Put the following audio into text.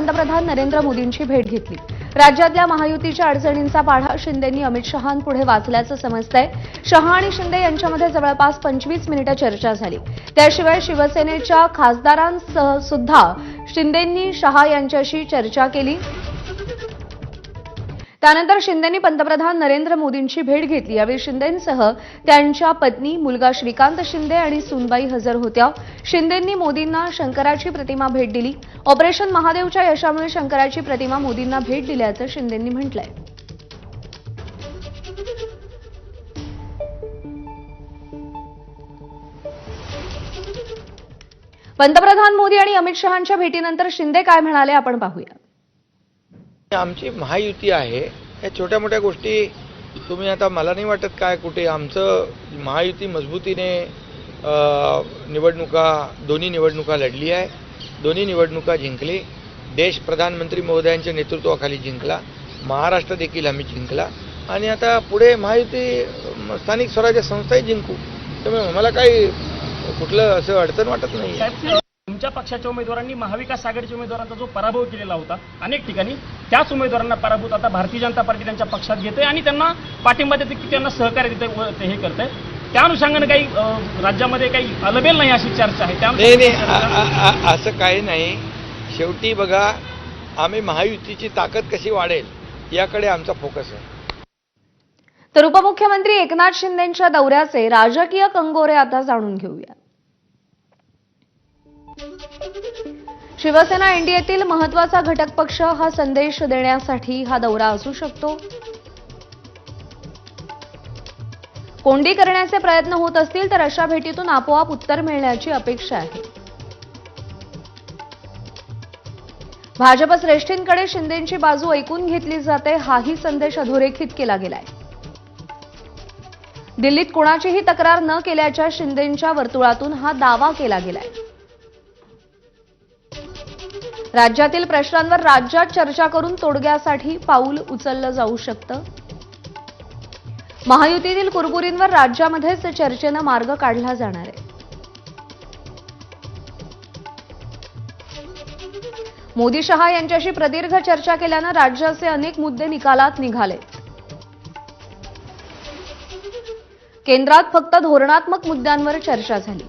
पंतप्रधान नरेंद्र मोदींची भेट घेतली. राज्यातल्या महायुतीच्या अडचणींचा पाढा शिंदेंनी अमित शहांपुढे वाचल्याचं समजतंय. शहा आणि शिंदे यांच्यामध्ये जवळपास पंचवीस मिनिटं चर्चा झाली. त्याशिवाय शिवसेनेच्या खासदारांसह सुद्धा शिंदेंनी शहा यांच्याशी चर्चा केली. त्यानंतर शिंदेंनी पंतप्रधान नरेंद्र मोदींची भेट घेतली. यावेळी शिंदेंसह त्यांच्या पत्नी मुलगा श्रीकांत शिंदे आणि सुनबाई हजर होत्या. शिंदेंनी मोदींना शंकराची प्रतिमा भेट दिली. ऑपरेशन महादेवच्या यशामुळे शंकराची प्रतिमा मोदींना भेट दिल्याचं शिंदेंनी म्हटलंय. पंतप्रधान मोदी आणि अमित शहांच्या भेटीनंतर शिंदे काय म्हणाले आपण पाहूया. आमची महायुती आहे. या छोट्या मोठ्या गोष्टी तुम्ही आता मला नाही वाटत काय कुठे आमचं महायुती मजबूतीने निवडणुका दोन्ही निवडणुका लढली आहे. दोन्ही निवडणुका जिंकली. देश प्रधानमंत्री महोदयांच्या नेतृत्वाखाली जिंकला. महाराष्ट्र देखील आम्ही जिंकला. आणि आता पुढे महायुती स्थानिक स्वराज्य संस्थाही जिंकू. त्यामुळे मला काही कुठलं असं अडचण वाटत नाही तुमच्या पक्षाच्या उमेदवारांनी महाविकास आघाडीच्या उमेदवारांचा जो पराभव केलेला होता अनेक ठिकाणी त्याच उमेदवारांना पराभूत आता भारतीय जनता पार्टी त्यांच्या पक्षात घेते आणि त्यांना पाठिंबा देते की त्यांना सहकार्य देते हे करते त्या अनुषंगाने काही राज्यामध्ये काही अलबेल नाही अशी चर्चा आहे. त्या असं काही नाही. शेवटी बघा आम्ही महायुतीची ताकद कशी वाढेल याकडे आमचा फोकस आहे. तर उपमुख्यमंत्री एकनाथ शिंदेच्या दौऱ्याचे राजकीय कंगोरे आता जाणून घेऊया. शिवसेना एनडीएतील महत्त्वाचा घटक पक्ष हा संदेश देण्यासाठी हा दौरा असू शकतो. कोंडी करण्याचे प्रयत्न होत असतील तर अशा भेटीतून आपोआप उत्तर मिळण्याची अपेक्षा आहे. भाजप श्रेष्ठींकडे शिंदेची बाजू ऐकून घेतली जाते हाही संदेश अधोरेखित केला गेलाय. दिल्लीत कोणाचीही तक्रार न केल्याच्या शिंदेच्या वर्तुळातून हा दावा केला गेलाय. राज्यातील प्रश्नांवर राज्यात चर्चा करून तोडग्यासाठी पाऊल उचललं जाऊ शकतं. महायुतीतील कुरबुरींवर राज्यामध्येच चर्चेनं मार्ग काढला जाणार आहे. मोदी शहा यांच्याशी प्रदीर्घ चर्चा केल्यानं राज्याचे अनेक मुद्दे निकालात निघाले. केंद्रात फक्त धोरणात्मक मुद्द्यांवर चर्चा झाली.